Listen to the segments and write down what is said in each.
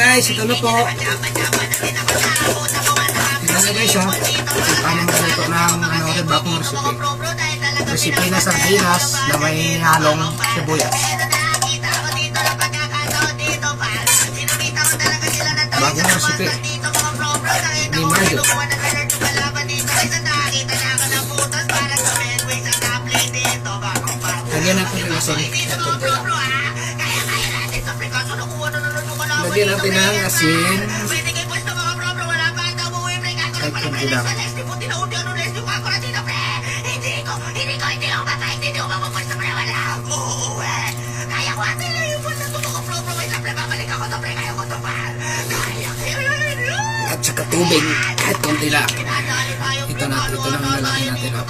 guys, ito na po. Tignan nyo guys ha. Paano magluto ng ano, red bakong recipe. Recipe na sardinas na may halong sibuyas. Bagong recipe. Ni Mario. Lagyan natin ng asin. Lagyan natin ng asin. Kahit kunti lang. At saka tubig. Kahit kunti lang. Ito na, ito na ang lalaki natin. oh.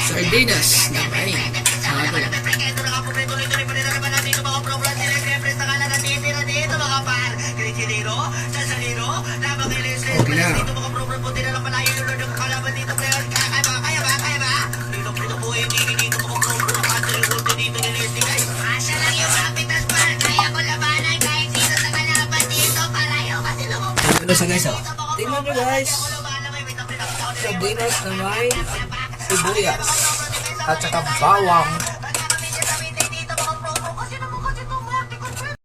Sardinas na may halo. Okay na. Ano sa guys oh? Tingnan nyo guys. Sardinas na may sibuyas. At saka bawang